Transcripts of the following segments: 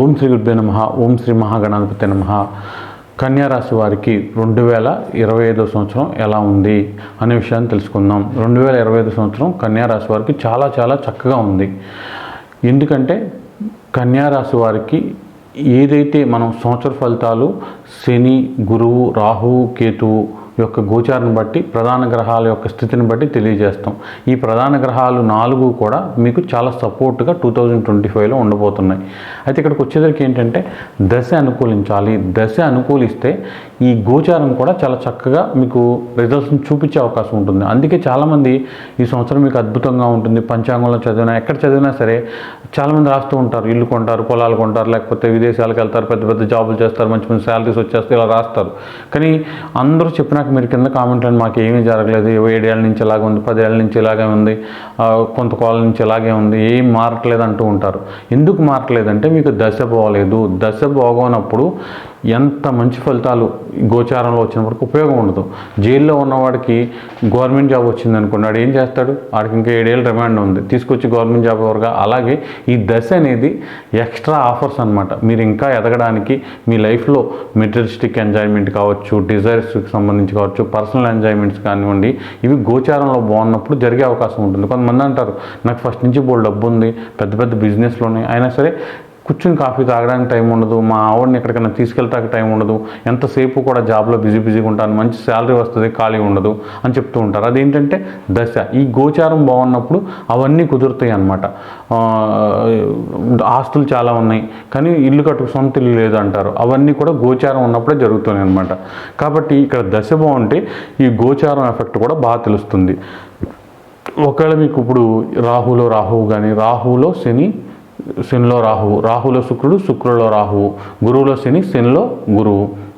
ఓం శ్రీ గురుభ్య నమ ఓం శ్రీ మహాగణాధిపతి నమ. కన్యారాశి వారికి రెండు వేల ఇరవై ఐదో సంవత్సరం ఎలా ఉంది అనే విషయాన్ని తెలుసుకుందాం. రెండు వేల ఇరవై ఐదో సంవత్సరం కన్యారాశి వారికి చాలా చాలా చక్కగా ఉంది. ఎందుకంటే కన్యారాశి వారికి ఏదైతే మనం సంవత్సర ఫలితాలు శని గురువు రాహువు కేతువు యొక్క గోచారం బట్టి ప్రధాన గ్రహాల యొక్క స్థితిని బట్టి తెలియజేస్తాం. ఈ ప్రధాన గ్రహాలు నాలుగు కూడా మీకు చాలా సపోర్ట్గా టూ థౌజండ్ ట్వంటీ ఫైవ్లో ఉండబోతున్నాయి. అయితే ఇక్కడికి వచ్చేసరికి ఏంటంటే దశ అనుకూలించాలి. దశ అనుకూలిస్తే ఈ గోచారం కూడా చాలా చక్కగా మీకు రిజల్ట్స్ని చూపించే అవకాశం ఉంటుంది. అందుకే చాలామంది ఈ సంవత్సరం మీకు అద్భుతంగా ఉంటుంది. పంచాంగంలో చదివినా ఎక్కడ చదివినా సరే చాలామంది రాస్తూ ఉంటారు. ఇల్లు కొంటారు పొలాలు కొంటారు లేకపోతే విదేశాలకు వెళ్తారు పెద్ద పెద్ద జాబులు చేస్తారు మంచి మంచి శాలరీస్ వచ్చేస్తే ఇలా రాస్తారు. కానీ అందరూ చెప్పిన నాకు మీరు కింద కామెంట్ మాకు ఏమీ జరగలేదు. ఏడేళ్ళ నుంచి ఇలాగే ఉంది పదేళ్ళ నుంచి ఇలాగే ఉంది కొంత కాలం నుంచి ఇలాగే ఉంది ఏం మారట్లేదు అంటూ ఉంటారు. ఎందుకు మారట్లేదంటే మీకు దశ బాగోలేదు. దశ బాగోనప్పుడు ఎంత మంచి ఫలితాలు గోచారంలో గోచారంలో వరకు ఉపయోగం ఉండదు. జైల్లో ఉన్నవాడికి గవర్నమెంట్ జాబ్ వచ్చింది అనుకోండి వాడు ఏం చేస్తాడు? వాడికి ఇంకా ఏడేళ్ళు రిమాండ్ ఉంది. తీసుకొచ్చి గవర్నమెంట్ జాబ్ ఎవరుగా? అలాగే ఈ దశ అనేది ఎక్స్ట్రా ఆఫర్స్ అనమాట మీరు ఇంకా ఎదగడానికి మీ లైఫ్లో మెటీరియలిస్టిక్ ఎంజాయ్మెంట్ కావచ్చు డిజైర్స్కి సంబంధించి కావచ్చు పర్సనల్ ఎంజాయ్మెంట్స్ కానివ్వండి ఇవి గోచారంలో బాగున్నప్పుడు జరిగే అవకాశం ఉంటుంది. కొంతమంది అంటారు నాకు ఫస్ట్ నుంచి బోల్ డబ్బు ఉంది పెద్ద పెద్ద బిజినెస్లోనే అయినా సరే కూర్చుని కాఫీ తాగడానికి టైం ఉండదు మా ఆవిడని ఎక్కడికైనా తీసుకెళ్ళటానికి టైం ఉండదు ఎంతసేపు కూడా జాబ్లో బిజీ బిజీగా ఉంటాను మంచి శాలరీ వస్తుంది ఖాళీ ఉండదు అని చెప్తూ ఉంటారు. అదేంటంటే దశ ఈ గోచారం బాగున్నప్పుడు అవన్నీ కుదురుతాయి అన్నమాట. ఆస్తులు చాలా ఉన్నాయి కానీ ఇల్లు కట్టు సొంత ఇల్లు లేదు అంటారు అవన్నీ కూడా గోచారం ఉన్నప్పుడే జరుగుతున్నాయి అనమాట కాబట్టి ఇక్కడ దశ బాగుంటే ఈ గోచారం ఎఫెక్ట్ కూడా బాగా తెలుస్తుంది. ఒకవేళ మీకు ఇప్పుడు రాహులో రాహువు కానీ రాహులో శని శనిలో రాహువు. రాహులో శుక్రుడు శుక్రులో రాహువు. గురువులో శని శనిలో గురువు.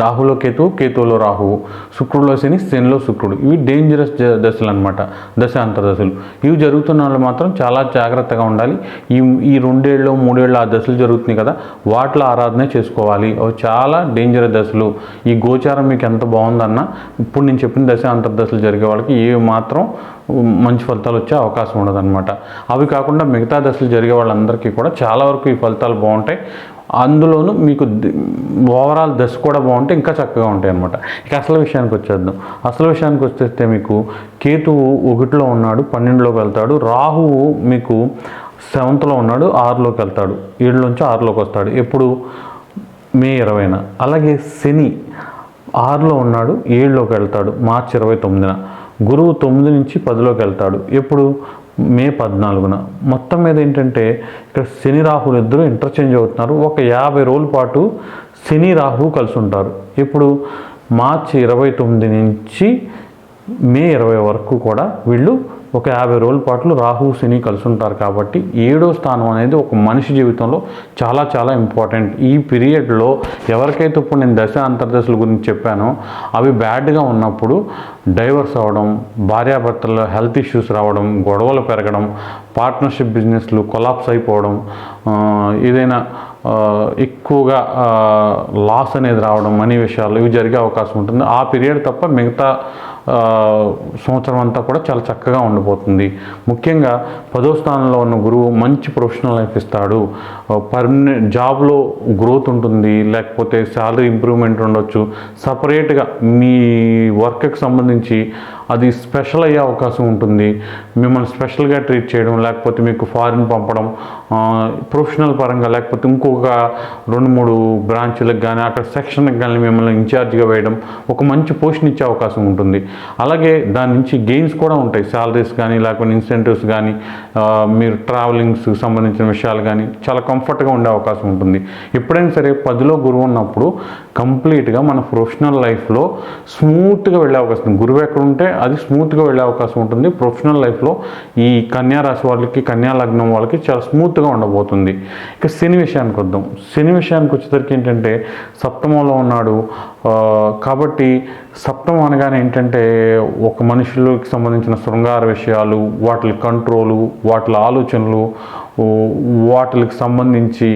రాహులో కేతువు కేతువులో రాహువు శుక్రులో శని శనిలో శుక్రుడు. ఇవి డేంజరస్ దశలు అనమాట దశ అంతర్దశలు ఇవి జరుగుతున్న వాళ్ళు మాత్రం చాలా జాగ్రత్తగా ఉండాలి. ఈ ఈ రెండేళ్ళు మూడేళ్ళు ఆ దశలు జరుగుతున్నాయి కదా వాటిలో ఆరాధన చేసుకోవాలి. అవి చాలా డేంజరస్ దశలు. ఈ గోచారం మీకు ఎంత బాగుందన్నా ఇప్పుడు నేను చెప్పిన దశ అంతర్దశలు జరిగే వాళ్ళకి ఏవి మాత్రం మంచి ఫలితాలు వచ్చే అవకాశం ఉండదన్నమాట. అవి కాకుండా మిగతా దశలు జరిగే వాళ్ళందరికీ కూడా చాలా వరకు ఈ ఫలితాలు బాగుంటాయి. అందులోనూ మీకు ఓవరాల్ దశ కూడా బాగుంటే ఇంకా చక్కగా ఉంటాయి అనమాట ఇక అసలు విషయానికి వచ్చేద్దాం. అసలు విషయానికి వచ్చేస్తే మీకు కేతువు ఒకటిలో ఉన్నాడు పన్నెండులోకి వెళ్తాడు. రాహువు మీకు సెవెంత్లో ఉన్నాడు ఆరులోకి వెళ్తాడు. ఏడులోంచి ఆరులోకి వస్తాడు. ఎప్పుడు? మే ఇరవైన. అలాగే శని ఆరులో ఉన్నాడు ఏడులోకి వెళ్తాడు. మార్చి ఇరవై తొమ్మిదిన. గురువు తొమ్మిది నుంచి పదిలోకి వెళ్తాడు. ఎప్పుడు? మే పద్నాలుగున. మొత్తం మీద ఏంటంటే ఇక్కడ శని రాహులు ఇద్దరు ఇంటర్చేంజ్ అవుతున్నారు. ఒక యాభై రోజుల పాటు శని రాహు కలిసి ఉంటారు ఇప్పుడు మార్చి ఇరవై తొమ్మిది నుంచి మే ఇరవై వరకు కూడా వీళ్ళు ఒక యాభై రోజుల పాటు రాహు శని కలిసి ఉంటారు కాబట్టి ఏడో స్థానం అనేది ఒక మనిషి జీవితంలో చాలా చాలా ఇంపార్టెంట్ ఈ పీరియడ్లో ఎవరికైతే ఇప్పుడు నేను దశ అంతర్దశల గురించి చెప్పానో అవి బ్యాడ్గా ఉన్నప్పుడు డైవర్స్ అవ్వడం భార్యాభర్తల్లో హెల్త్ ఇష్యూస్ రావడం గొడవలు పెరగడం పార్ట్నర్షిప్ బిజినెస్లు కొలాప్స్ అయిపోవడం ఏదైనా ఎక్కువగా లాస్ అనేది రావడం మనీ విషయాలు ఇవి జరిగే అవకాశం ఉంటుంది. ఆ పీరియడ్ తప్ప మిగతా సంవత్సరం అంతా కూడా చాలా చక్కగా ఉండిపోతుంది. ముఖ్యంగా పదో స్థానంలో ఉన్న గురువు మంచి ప్రొఫెషనల్ లైఫ్ ఇస్తాడు. పర్మనెంట్ జాబ్లో గ్రోత్ ఉంటుంది. లేకపోతే శాలరీ ఇంప్రూవ్మెంట్ ఉండొచ్చు. సపరేట్గా మీ వర్క్కి సంబంధించి అది స్పెషల్ అయ్యే అవకాశం ఉంటుంది. మిమ్మల్ని స్పెషల్గా ట్రీట్ చేయడం లేకపోతే మీకు ఫారిన్ పంపడం ప్రొఫెషనల్ పరంగా లేకపోతే ఇంకొక రెండు మూడు బ్రాంచ్లకు కానీ అక్కడ సెక్షన్కి కానీ మిమ్మల్ని ఇన్ఛార్జ్గా వేయడం ఒక మంచి పోషన్ ఇచ్చే అవకాశం ఉంటుంది. అలాగే దాని నుంచి గెయిన్స్ కూడా ఉంటాయి. శాలరీస్ కానీ లేకపోతే ఇన్సెంటివ్స్ కానీ మీరు ట్రావెలింగ్స్ సంబంధించిన విషయాలు కానీ చాలా కంఫర్ట్గా ఉండే అవకాశం ఉంటుంది. ఎప్పుడైనా సరే పదిలో గురువు ఉన్నప్పుడు కంప్లీట్గా మన ప్రొఫెషనల్ లైఫ్లో స్మూత్గా వెళ్ళే అవకాశం గురువు ఎక్కడ ఉంటే అది స్మూత్గా వెళ్ళే అవకాశం ఉంటుంది. ప్రొఫెషనల్ లైఫ్లో ఈ కన్యా రాశి వాళ్ళకి కన్యా లగ్నం వాళ్ళకి చాలా స్మూత్గా ఉండబోతుంది. ఇక శని విషయానికి వద్దాం. శని విషయానికి వచ్చేసరికి ఏంటంటే సప్తమంలో ఉన్నాడు. కాబట్టి సప్తం అనగానే ఏంటంటే ఒక మనుషులకి సంబంధించిన శృంగార విషయాలు వాటి కంట్రోలు వాటి ఆలోచనలు వాటికి సంబంధించి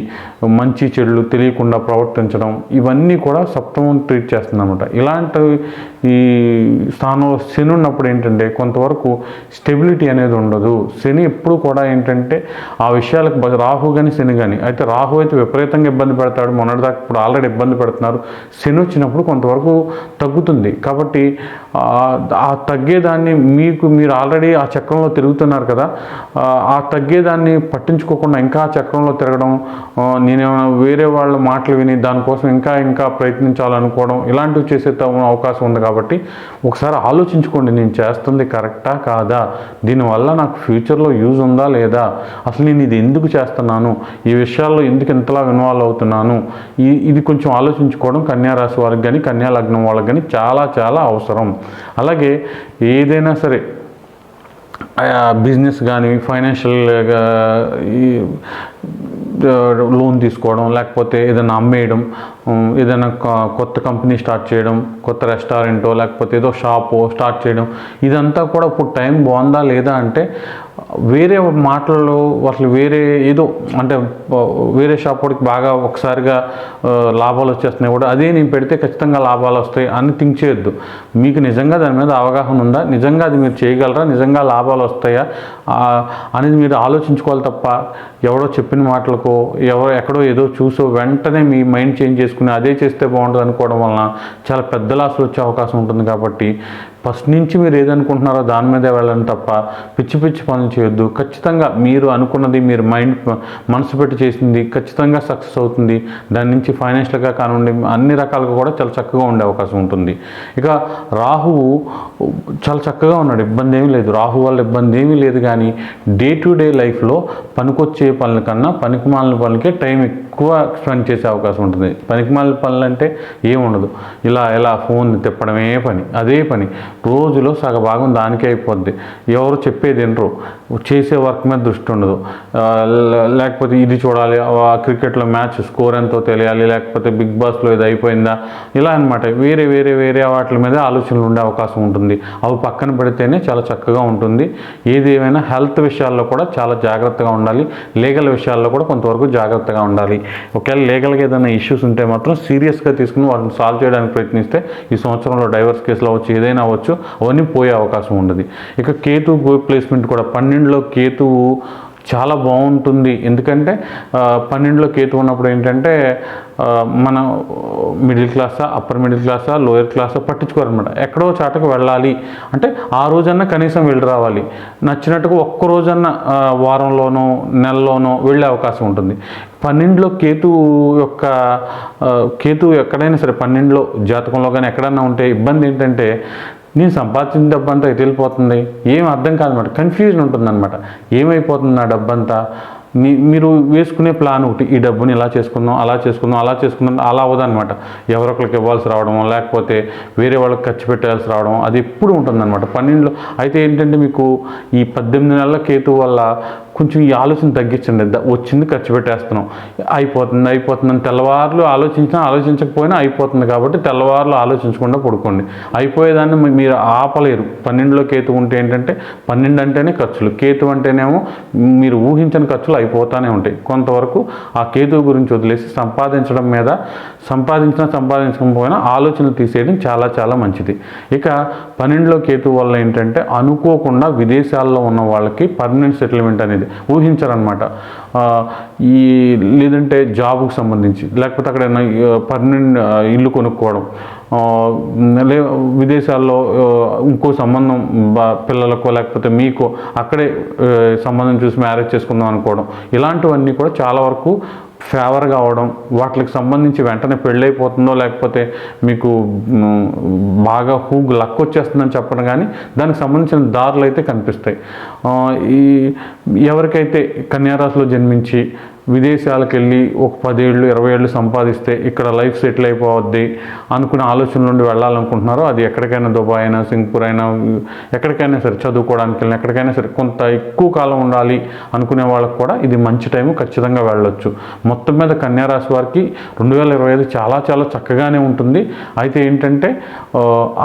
మంచి చెడులు తెలియకుండా ప్రవర్తించడం ఇవన్నీ కూడా సప్తమం ట్రీట్ చేస్తుంది అనమాట ఇలాంటి ఈ స్థానంలో శని ఉన్నప్పుడు ఏంటంటే కొంతవరకు స్టెబిలిటీ అనేది ఉండదు. శని ఎప్పుడు కూడా ఏంటంటే ఆ విషయాలకు రాహు కానీ శని కానీ అయితే రాహు అయితే విపరీతంగా ఇబ్బంది పెడతాడు మొన్నటిదాకా ఇప్పుడు ఆల్రెడీ ఇబ్బంది పెడుతున్నారు. శని వచ్చినప్పుడు కొంతవరకు తగ్గుతుంది. కాబట్టి ఆ- తగ్గేదాన్ని మీకు మీరు ఆల్రెడీ ఆ చక్రంలో తిరుగుతున్నారు కదా ఆ, ఆ తగ్గేదాన్ని పట్టించుకోకుండా ఇంకా చక్రంలో తిరగడం నేను నేనేమైనా వేరే వాళ్ళ మాటలు విని దానికోసం ఇంకా ఇంకా ప్రయత్నించాలనుకోవడం ఇలాంటివి చేసే అవకాశం ఉంది కాబట్టి ఒకసారి ఆలోచించుకోండి నేను చేస్తుంది కరెక్టా కాదా? దీనివల్ల నాకు ఫ్యూచర్లో యూజ్ ఉందా లేదా? అసలు నేను ఇది ఎందుకు చేస్తున్నాను? ఈ విషయాల్లో ఎందుకు ఇంతలా ఇన్వాల్వ్ అవుతున్నాను? ఈ ఇది కొంచెం ఆలోచించుకోవడం కన్యారాశి వారికి కానీ కన్యా లగ్నం వాళ్ళకి కానీ చాలా చాలా అవసరం. అలాగే ఏదైనా సరే బిజినెస్ కానీ ఫైనాన్షియల్గా ఈ లోన్ తీసుకోవడం లేకపోతే ఏదైనా అమ్మేయడం ఏదైనా కొత్త కంపెనీ స్టార్ట్ చేయడం కొత్త రెస్టారెంటో లేకపోతే ఏదో షాపో స్టార్ట్ చేయడం ఇదంతా కూడా ఇప్పుడు టైం బాగుందా లేదా అంటే వేరే మాటలలో అసలు వేరే ఏదో అంటే వేరే షాప్ వాడికి బాగా ఒకసారిగా లాభాలు వచ్చేస్తున్నాయి కూడా అదే నేను పెడితే ఖచ్చితంగా లాభాలు వస్తాయి అని థింక్ చేయొద్దు. మీకు నిజంగా దాని మీద అవగాహన ఉందా? నిజంగా అది మీరు చేయగలరా? నిజంగా లాభాలు వస్తాయా? అనేది మీరు ఆలోచించుకోవాలి తప్ప ఎవడో చెప్పిన మాటలకు ఎవరో ఎక్కడో ఏదో చూసో వెంటనే మీ మైండ్ చేంజ్ చేసుకుని అదే చేస్తే బాగుంటుంది అనుకోవడం వలన చాలా పెద్ద లాసులు వచ్చే అవకాశం ఉంటుంది కాబట్టి ఫస్ట్ నుంచి మీరు ఏదనుకుంటున్నారో దాని మీదే వెళ్ళండి తప్ప పిచ్చి పిచ్చి పనులు చేయొద్దు. ఖచ్చితంగా మీరు అనుకున్నది మీరు మైండ్ మనసు పెట్టి చేసింది ఖచ్చితంగా సక్సెస్ అవుతుంది. దాని నుంచి ఫైనాన్షియల్గా కానివ్వండి అన్ని రకాలుగా కూడా చాలా చక్కగా ఉండే అవకాశం ఉంటుంది. ఇక రాహువు చాలా చక్కగా ఉన్నాడు. ఇబ్బంది ఏమీ లేదు. రాహు వల్ల ఇబ్బంది ఏమీ లేదు కానీ డే టు డే లైఫ్లో పనికొచ్చే పనుల కన్నా పనికిమాలిన పనులకే టైం ఎక్కువ స్పెండ్ చేసే అవకాశం ఉంటుంది. పనికిమాలిన పనులు అంటే ఏముండదు ఇలా ఇలా ఫోన్ తిప్పడమే పని. అదే పని. రోజులో సగభాగం దానికే అయిపోద్ది. ఎవరు చెప్పేది వినరు. చేసే వర్క్ మీద దృష్టి ఉండదు. లేకపోతే ఇది చూడాలి క్రికెట్లో మ్యాచ్ స్కోర్ ఎంతో తెలియాలి లేకపోతే బిగ్ బాస్లో ఇది అయిపోయిందా? ఇలా అన్నమాట. వేరే వేరే వేరే వాటి మీద ఆలోచనలు ఉండే అవకాశం ఉంటుంది. అవి పక్కన పెడితేనే చాలా చక్కగా ఉంటుంది. ఏది ఏమైనా హెల్త్ విషయాల్లో కూడా చాలా జాగ్రత్తగా ఉండాలి. లీగల్ విషయాల్లో కూడా కొంతవరకు జాగ్రత్తగా ఉండాలి. ఒకవేళ లీగల్గా ఏదైనా ఇష్యూస్ ఉంటే మాత్రం సీరియస్గా తీసుకుని వాటిని సాల్వ్ చేయడానికి ప్రయత్నిస్తే ఈ సంవత్సరంలో డైవర్స్ కేసులు అవ్వచ్చు ఏదైనా అవ్వచ్చు అవన్నీ పోయే అవకాశం ఉండదు. ఇక కేతు ప్లేస్మెంట్ కూడా పన్నెండులో కేతువు చాలా బాగుంటుంది. ఎందుకంటే పన్నెండులో కేతు ఉన్నప్పుడు ఏంటంటే మన మిడిల్ క్లాసా అప్పర్ మిడిల్ క్లాసా లోయర్ క్లాసా పట్టించుకోరనమాట ఎక్కడో చాటకు వెళ్ళాలి. అంటే ఆ రోజన్నా కనీసం వెళ్ళి రావాలి. నచ్చినట్టుగా ఒక్క రోజన్నా వారంలోనో నెలలోనో వెళ్ళే అవకాశం ఉంటుంది. పన్నెండులో కేతు యొక్క కేతు ఎక్కడైనా సరే పన్నెండులో జాతకంలో కానీ ఎక్కడన్నా ఉంటే ఇబ్బంది ఏంటంటే నేను సంపాదించిన డబ్బంతా ఎటు వెళ్ళిపోతుంది? ఏం అర్థం కాదనమాట కన్ఫ్యూజన్ ఉంటుందన్నమాట ఏమైపోతుంది నా డబ్బంతా? మీ మీరు వేసుకునే ప్లాన్ ఒకటి ఈ డబ్బుని ఇలా చేసుకుందాం అలా చేసుకుందాం అలా చేసుకుందాం అలా అవ్వదనమాట ఎవరొకరికి ఇవ్వాల్సి రావడం లేకపోతే వేరే వాళ్ళకి ఖర్చు పెట్టాల్సి రావడం అది ఎప్పుడు ఉంటుందన్నమాట పన్నెండులో అయితే ఏంటంటే మీకు ఈ పద్దెనిమిది నెలల కేతు వల్ల కొంచెం ఈ ఆలోచన తగ్గించండి. వచ్చింది ఖర్చు పెట్టేస్తున్నాం. అయిపోతుంది అయిపోతుంది అని తెల్లవారులు ఆలోచించినా ఆలోచించకపోయినా అయిపోతుంది కాబట్టి తెల్లవారులు ఆలోచించకుండా పడుకోండి. అయిపోయేదాన్ని మీ- మీరు ఆపలేరు. పన్నెండులో కేతు ఉంటే ఏంటంటే పన్నెండు అంటేనే ఖర్చులు. కేతు అంటేనేమో మీరు ఊహించని ఖర్చులు అయిపోతూనే ఉంటాయి. కొంతవరకు ఆ కేతువు గురించి వదిలేసి సంపాదించడం మీద సంపాదించినా సంపాదించకపోయినా ఆలోచనలు తీసేయడం చాలా చాలా మంచిది. ఇక పన్నెండులో కేతు వల్ల ఏంటంటే అనుకోకుండా విదేశాల్లో ఉన్న వాళ్ళకి పర్మనెంట్ సెటిల్మెంట్ అనేది ఊహించరనమాట ఊహించారనమాట ఈ లేదంటే జాబ్కు సంబంధించి లేకపోతే అక్కడ పర్మనెంట్ ఇల్లు కొనుక్కోవడం లే విదేశాల్లో ఇంకో సంబంధం బా- పిల్లలకో లేకపోతే మీకు అక్కడే సంబంధం చూసి మ్యారేజ్ చేసుకుందాం అనుకోవడం ఇలాంటివన్నీ కూడా చాలా వరకు ఫేవర్గా అవడం వాటికి సంబంధించి వెంటనే పెళ్ళైపోతుందో లేకపోతే మీకు బాగా హూగ్ లక్ వచ్చేస్తుందని చెప్పడం కానీ దానికి సంబంధించిన దారులు అయితే కనిపిస్తాయి ఈ ఎవరికైతే కన్యారాశిలో జన్మించి విదేశాలకు వెళ్ళి ఒక పదేళ్ళు ఇరవై ఏళ్ళు సంపాదిస్తే ఇక్కడ లైఫ్ సెటిల్ అయిపోవద్ది అనుకునే ఆలోచన నుండి వెళ్ళాలనుకుంటున్నారో అది ఎక్కడికైనా దుబాయ్ అయినా సింగపూర్ అయినా ఎక్కడికైనా సరే చదువుకోవడానికి వెళ్ళినా ఎక్కడికైనా సరే కొంత ఎక్కువ కాలం ఉండాలి అనుకునే వాళ్ళకి కూడా ఇది మంచి టైం ఖచ్చితంగా వెళ్ళొచ్చు. మొత్తం మీద కన్యారాశి వారికి రెండు వేల ఇరవై ఐదు చాలా చాలా చక్కగానే ఉంటుంది. అయితే ఏంటంటే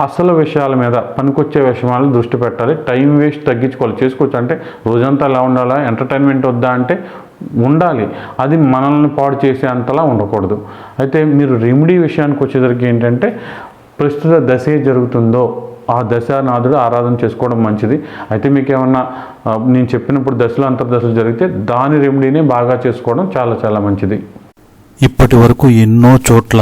అసలు విషయాల మీద పనికొచ్చే విషయాలు దృష్టి పెట్టాలి. టైం వేస్ట్ తగ్గించుకోవాలి. చేసుకోవచ్చు. అంటే రోజంతా ఎలా ఉండాలా? ఎంటర్టైన్మెంట్ వద్దా? అంటే ఉండాలి. అది మనల్ని పాడు చేసే అంతలా ఉండకూడదు. అయితే మీరు రెమెడీ విషయానికి వచ్చేసరికి ఏంటంటే ప్రస్తుత దశ ఏ జరుగుతుందో ఆ దశానాథుడు ఆరాధన చేసుకోవడం మంచిది. అయితే మీకు ఏమన్నా నేను చెప్పినప్పుడు దశలు అంతర్దశలు జరిగితే దాని రెమెడీనే బాగా చేసుకోవడం చాలా చాలా మంచిది. ఇప్పటి వరకు ఎన్నో చోట్ల